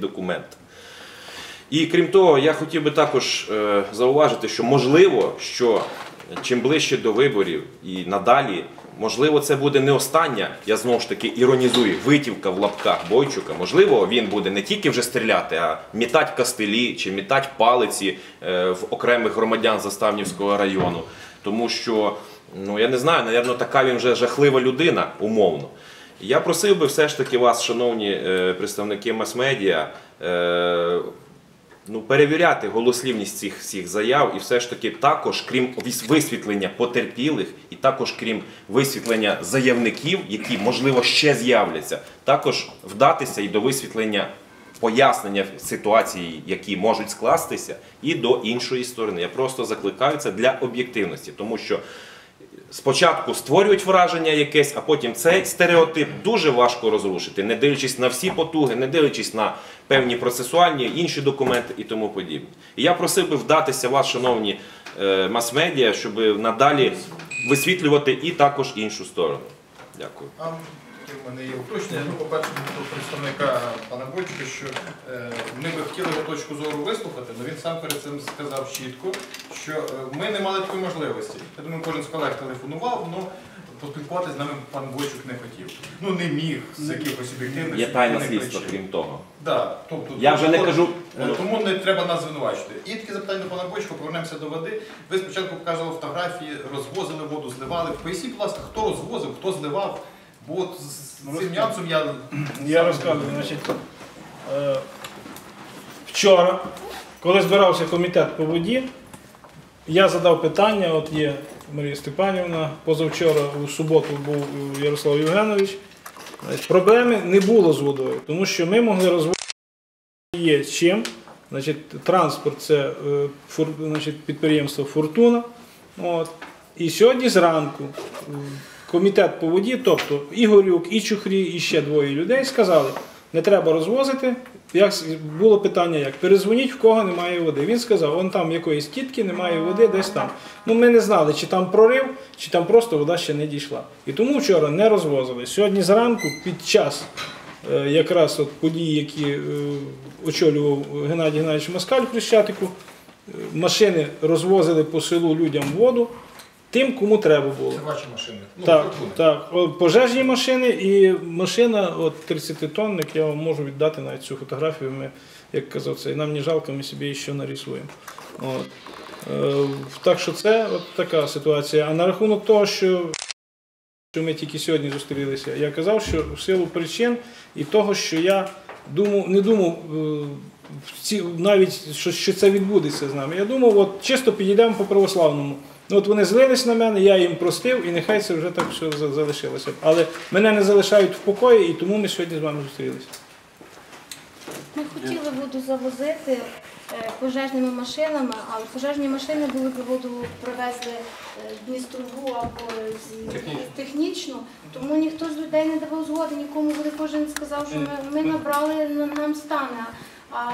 документ. І крім того, я хотів би також е, зауважити, що можливо, що чим ближче до виборів і надалі, можливо, це буде не остання, я знову ж таки іронізую, витівка в лапках Бойчука. Можливо, він буде не тільки вже стріляти, а мітати кастелі чи мітати палиці е, в окремих громадян Заставнівського району. Тому що, ну я не знаю, напевно, така він вже жахлива людина, умовно. Я просив би все ж таки вас, шановні е, представники мас-медіа, е, ну, перевіряти голослівність цих всіх заяв і все ж таки також, крім висвітлення потерпілих, і також крім висвітлення заявників, які можливо ще з'являться, також вдатися і до висвітлення пояснення ситуації, які можуть скластися, і до іншої сторони. Я просто закликаю це для об'єктивності, тому що спочатку створюють враження якесь, а потім цей стереотип дуже важко розрушити, не дивлячись на всі потуги, не дивлячись на певні процесуальні інші документи і тому подібне. І я просив би вдатися вас, шановні е, мас-медіа, щоб надалі висвітлювати і також іншу сторону. Дякую. В мене є уточнення. Ну, по-перше, до представника пана Бойчука, що е, ми би хотіли точку зору вислухати, але він сам перед цим сказав чітко, що е, ми не мали такої можливості. Я думаю, кожен з колег телефонував, але поспілкуватися з нами пан Бойчук не хотів. Ну не міг з якихось об'єктивних Є тайна слідства, крім того. Да, тобто, Я вже не тому- кажу. Е, Тому не треба нас звинувачити. І таке запитання до пана Бойчука, повернемося до води. Ви спочатку показували фотографії, розвозили воду, зливали. Поясніть, будь ласка, хто розвозив, хто зливав. Бо от з з цим нюансом я Я розказую, значить, е, вчора, коли збирався комітет по воді, я задав питання, от є Марія Степанівна, позавчора у суботу був Ярослав Євгенович. Значить, Проблеми не було з водою, тому що ми могли розводити є чим. Значить, транспорт це е, фур, значить, підприємство Фортуна. От. І сьогодні зранку комітет по воді, тобто Ігорюк, і Чухрі, і ще двоє людей сказали, не треба розвозити. Як було питання, як перезвоніть, в кого немає води. Він сказав, вон там якоїсь тітки немає води, десь там. Ну ми не знали, чи там прорив, чи там просто вода ще не дійшла. І тому вчора не розвозили. Сьогодні зранку, під час е, якраз от події, які е, очолював Геннадій Геннадійович Москаль в Хрещатику, е, машини розвозили по селу людям воду, тим, кому треба було. це ваші машини. Ну, Так, Фортуни. так. О, Пожежні машини і машина от 30 тонник, я вам можу віддати навіть цю фотографію. Ми, як казав, це нам не жалко, ми собі ще нарисуємо. От. Е, так що це от така ситуація. А на рахунок того, що, що ми тільки сьогодні зустрілися, я казав, що в силу причин і того, що я думав, не думав. е, в ці, навіть що, що це відбудеться з нами. Я думав, от чисто підійдемо по православному. Ну от вони злились на мене, я їм простив, і нехай це вже так все за- залишилося. Але мене не залишають в покої, і тому ми сьогодні з вами зустрілися. Ми хотіли воду завозити е, пожежними машинами, але пожежні машини були б воду привезли е, Дністрову або з Технічно. технічно, тому ніхто з людей не давав згоди, нікому буде кожен сказав, що ми, ми набрали нам стане. А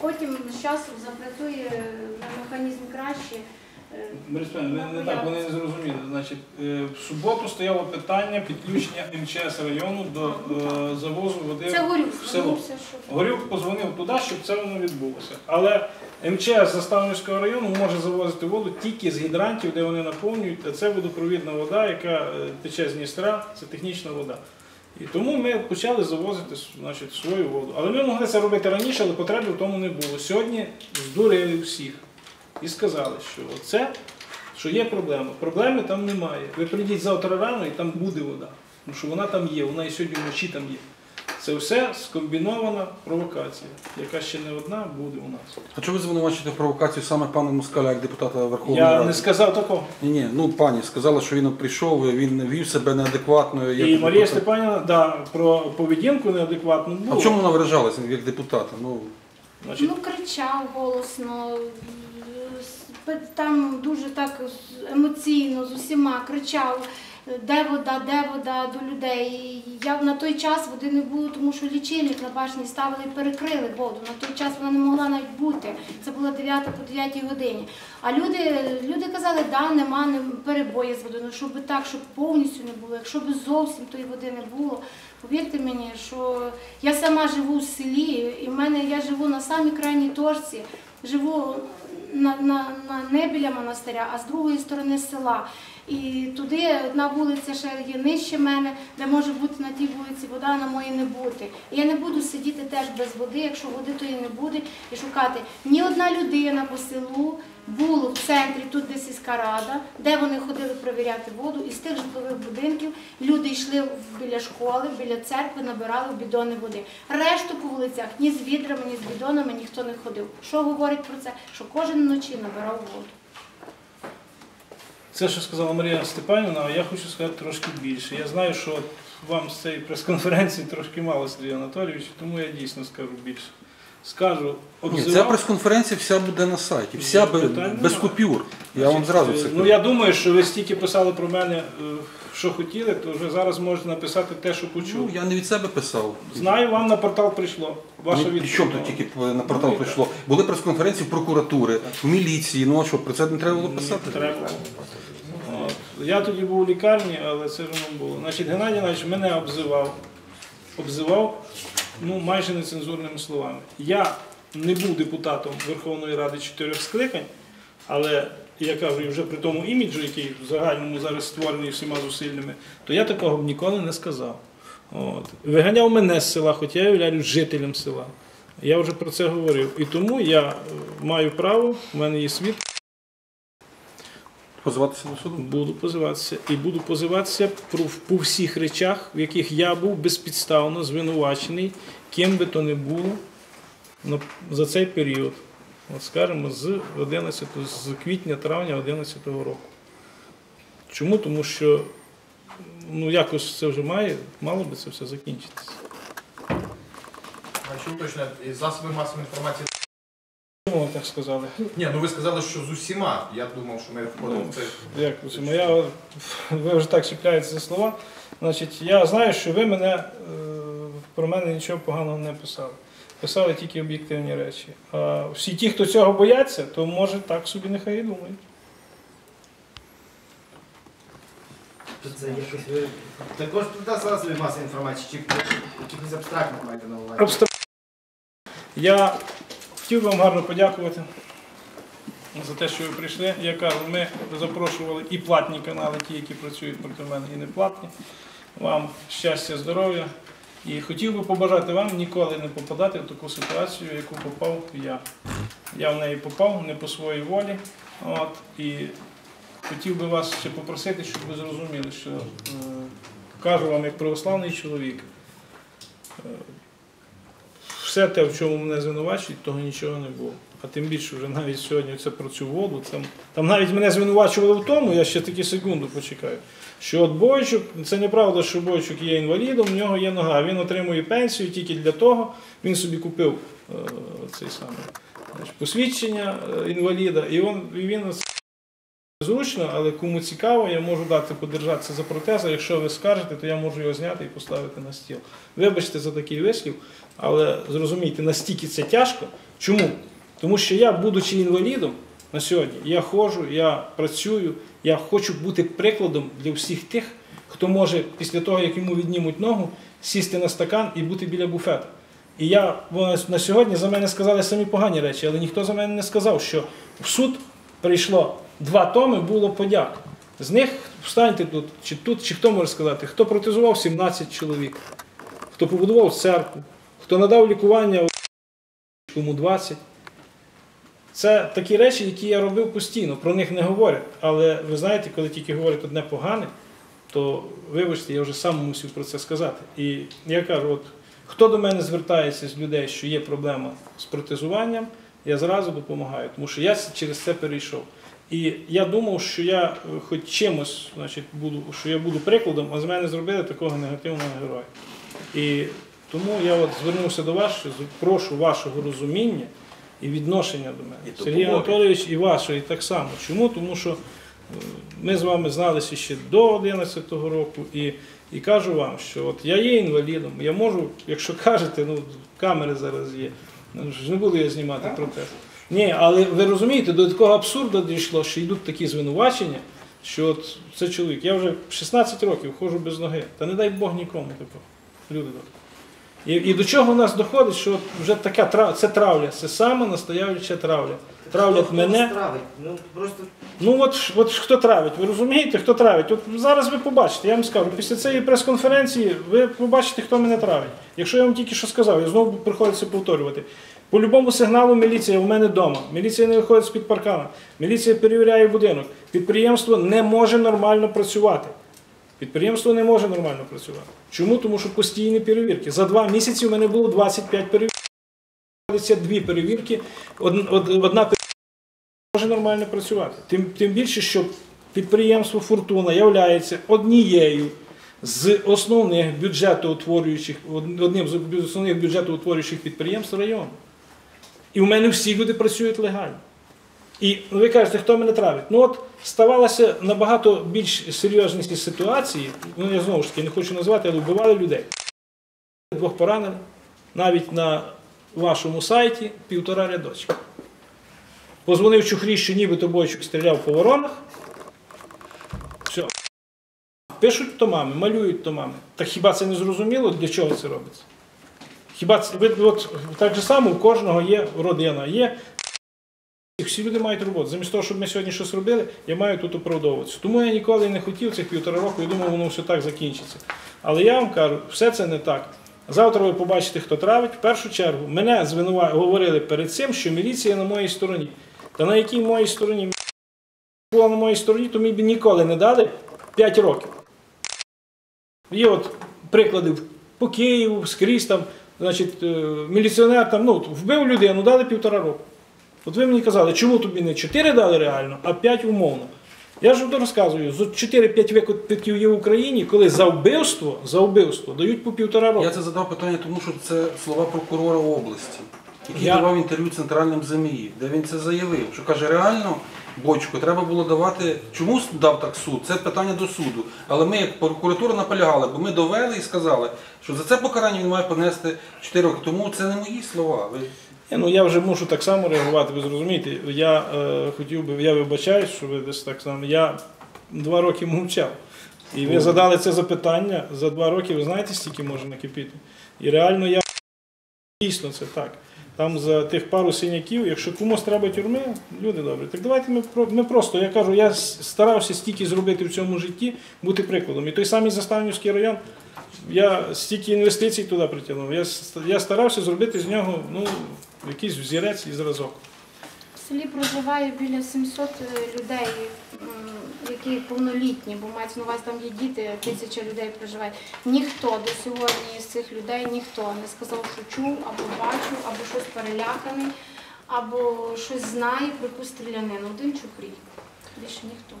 потім з часом запрацює е, механізм краще. Е, не, не так, вони не зрозуміли. Значить, е, в суботу стояло питання підключення МЧС району до е, завозу води Це горюк в село. звернувся, що Горюк позвонив туди, щоб це воно відбулося. Але МЧС Заставницького району може завозити воду тільки з гідрантів, де вони наповнюють, а це водопровідна вода, яка е, тече з Дністра, це технічна вода. І тому ми почали завозити значить, свою воду. Але ми могли це робити раніше, але потреби в тому не було. Сьогодні здурили всіх і сказали, що це, що є проблема. Проблеми там немає. Ви прийдіть завтра рано і там буде вода. Тому що вона там є, вона і сьогодні вночі там є. Це все скомбінована провокація, яка ще не одна буде у нас. А чого ви звинувачуєте в провокацію саме пана Москаля як депутата Верховної Я не сказав такого. Ні, ні, ну пані сказала, що він прийшов, він вів себе неадекватно. Як І Марія депутат. Степанівна, да, про поведінку неадекватну А в чому вона виражалася як депутата? Ну, Значить, Ну, кричав голосно, там дуже так емоційно з усіма кричав. Де вода, де вода до людей. Я на той час води не було, тому що лічильник на башні ставили і перекрили воду. На той час вона не могла навіть бути. Це було 9 по 9 годині. А люди, люди казали, да, нема не, перебої з водою. Ну, щоб так, щоб повністю не було, якщо б зовсім тої води не було. Повірте мені, що я сама живу в селі, і в мене я живу на самій крайній точці, живу на, на, на не біля монастиря, а з другої сторони села. І туди одна вулиця ще є нижче мене, де може бути на тій вулиці вода, на моїй не бути. І я не буду сидіти теж без води, якщо води тої не буде, і шукати. Ні одна людина по селу було в центрі, тут де сільська рада, де вони ходили перевіряти воду, і з тих житлових будинків люди йшли біля школи, біля церкви, набирали бідони води. Решту по вулицях ні з відрами, ні з бідонами ніхто не ходив. Що говорить про це? Що кожен вночі набирав воду. Це, що сказала Марія Степанівна, я хочу сказати трошки більше. Я знаю, що вам з цієї прес-конференції трошки мало Сергій Анатолійович, тому я дійсно скажу більше. Скажу, Ні, ця прес-конференція вся буде на сайті, вся Ні, без, питань без купюр. Я вам зразу це Ну кажу. я думаю, що ви стільки писали про мене, е, що хотіли, то вже зараз можете написати те, що Ну, я не від себе писав. Знаю, вам на портал прийшло. Ваша Ні, відповідь. Що тут тільки на портал Ну, і прийшло? Були прес-конференції в прокуратури, в міліції. Ну а що, про це не треба було писати? Не треба. От. Я тоді був у лікарні, але це ж воно було. Значить, Геннадій Іванович мене обзивав. Обзивав ну, майже нецензурними словами. Я не був депутатом Верховної Ради чотирьох скликань, але я кажу, вже при тому іміджу, який в загальному зараз створений всіма зусиллями, то я такого б ніколи не сказав. От. Виганяв мене з села, хоч я являюсь жителем села. Я вже про це говорив. І тому я е, маю право, в мене є світ. Позиватися до суду? Буду позиватися і буду позиватися про, по всіх речах, в яких я був безпідставно звинувачений, ким би то не було на- за цей період. От скажімо, з 11, з квітня-травня 11 року. Чому? Тому що ну, якось це вже має, мало би це все закінчитися. А що і засоби масової інформації. Ви так сказали? Ні, ну ви сказали, що з усіма. Я думав, що ми входимо в це. Як це моя, ви вже так чіпляєте за слова. Значить, я знаю, що ви мене е, про мене нічого поганого не писали. Писали тільки об'єктивні речі. А всі ті, хто цього бояться, то може так собі нехай і думають. Це якось ви також туди засоби масової інформації, чи якихось абстрактних маєте на увазі? Я хотів би вам гарно подякувати за те, що ви прийшли. Я кажу, ми запрошували і платні канали, ті, які працюють проти мене, і не платні. Вам щастя, здоров'я. І хотів би побажати вам ніколи не попадати в таку ситуацію, в яку попав я. Я в неї попав не по своїй волі. От, і хотів би вас ще попросити, щоб ви зрозуміли, що е, кажу вам як православний чоловік. Все те, в чому мене звинувачують, того нічого не було. А тим більше вже навіть сьогодні це про цю воду. Там, там навіть мене звинувачували в тому, я ще таки секунду почекаю. Що от Бойчук, це неправда, що Бойчук є інвалідом, в нього є нога. Він отримує пенсію тільки для того, він собі купив е, цей значить, посвідчення е, інваліда, і він, він зручно, але кому цікаво, я можу дати подержатися за протез, а якщо ви скажете, то я можу його зняти і поставити на стіл. Вибачте за такий вислів, але зрозумійте, настільки це тяжко. Чому? Тому що я, будучи інвалідом на сьогодні, я ходжу, я працюю, я хочу бути прикладом для всіх тих, хто може після того, як йому віднімуть ногу, сісти на стакан і бути біля буфету. І я на сьогодні за мене сказали самі погані речі, але ніхто за мене не сказав, що в суд прийшло два томи, було подяк. З них встаньте тут, чи тут, чи хто може сказати, хто протезував 17 чоловік, хто побудував церкву, хто надав лікування кому 20. Це такі речі, які я робив постійно, про них не говорять. Але ви знаєте, коли тільки говорять одне погане, то вибачте, я вже сам мусив про це сказати. І я кажу, от хто до мене звертається з людей, що є проблема з протезуванням, я зразу допомагаю, тому що я через це перейшов. І я думав, що я е, хоч чимось, значить, буду, що я буду прикладом, а з мене зробили такого негативного героя. І тому я от звернувся до вас, що прошу вашого розуміння і відношення до мене. І Сергій. Анатолійович і вашої так само. Чому? Тому що Ми з вами зналися ще до 11-го року, і, і кажу вам, що от я є інвалідом, я можу, якщо кажете, ну камери зараз є. Ну, ж не буду я знімати протест. Ні, але ви розумієте, до такого абсурду дійшло, що йдуть такі звинувачення, що от це чоловік. Я вже 16 років ходжу без ноги. Та не дай Бог нікому такого. Люди добрі. І, і до чого в нас доходить, що вже така травля, це травля, це саме настояюча травля. Травлять Хто мене. травить? Ну просто Ну от, от хто травить, ви розумієте, хто травить? От зараз ви побачите, я вам скажу, після цієї прес-конференції ви побачите, хто мене травить. Якщо я вам тільки що сказав, я знову приходиться повторювати. По любому сигналу міліція у мене вдома. Міліція не виходить з-під паркана. Міліція перевіряє будинок. Підприємство не може нормально працювати. Підприємство не може нормально працювати. Чому? Тому що постійні перевірки. За два місяці у мене було 25 перевірок. Дві перевірки. Од- од- Одна може нормально працювати. Тим, тим більше, що підприємство Фортуна являється однією з основних бюджетоутворюючих, од- одним з основних бюджетоутворюючих підприємств району. І в мене всі люди працюють легально. І ви кажете, хто мене травить? Ну от ставалося набагато більш серйозні ситуації, ну я знову ж таки не хочу назвати, але вбивали людей. Двох поранених, навіть на вашому сайті півтора рядочка. Позвонив Чухрі, що нібито Бойчук стріляв по воронах. Все. Пишуть томами, малюють томами. Так хіба це не зрозуміло, для чого це робиться? Хіба ви, от, так же само у кожного є родина, є. Всі люди мають роботу. Замість того, щоб ми сьогодні щось робили, я маю тут оправдовуватися. Тому я ніколи не хотів цих півтора року і думав, воно все так закінчиться. Але я вам кажу, все це не так. Завтра ви побачите, хто травить. В першу чергу мене звинува... говорили перед цим, що міліція на моїй стороні. Та на якій моїй стороні була на моїй стороні, то мені б ніколи не дали 5 років. Є от приклади по Києву, скрізь там, значить, е, міліціонер там, ну, вбив людину, дали півтора року. От ви мені казали, чому тобі не 4 дали реально, а 5 умовно. Я ж розказую, з 4-5 випадків є в Україні, коли за вбивство, за вбивство дають по півтора року. Я це задав питання, тому що це слова прокурора області, який Я- давав інтерв'ю центральним ЗМІ, де він це заявив, що каже, реально бочку треба було давати. Чому дав так суд? Це питання до суду. Але ми, як прокуратура, наполягали, бо ми довели і сказали, що за це покарання він має понести 4 роки. Тому це не мої слова. Ви Ні, Ну я вже мушу так само реагувати, ви зрозумієте. Я е, хотів би, я вибачаюсь, що ви десь так само. Я два роки мовчав. І ви задали це запитання за два роки, ви знаєте, стільки може накипіти. І реально я дійсно це так. Там за тих пару синяків, якщо комусь треба тюрми, люди добрі. Так давайте ми, ми просто, я кажу, я старався стільки зробити в цьому житті, бути прикладом. І той самий Заставнівський район, я стільки інвестицій туди притягнув. Я, я старався зробити з нього ну, якийсь взірець і зразок. В селі проживає біля 700 людей, м, які повнолітні, бо мається на увазі там є діти, тисяча людей проживає. Ніхто до сьогодні з цих людей ніхто не сказав, що чув, або бачив, або щось переляканий, або щось знає про ту стрілянину. Один чухрій. Більше ніхто.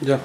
Дякую.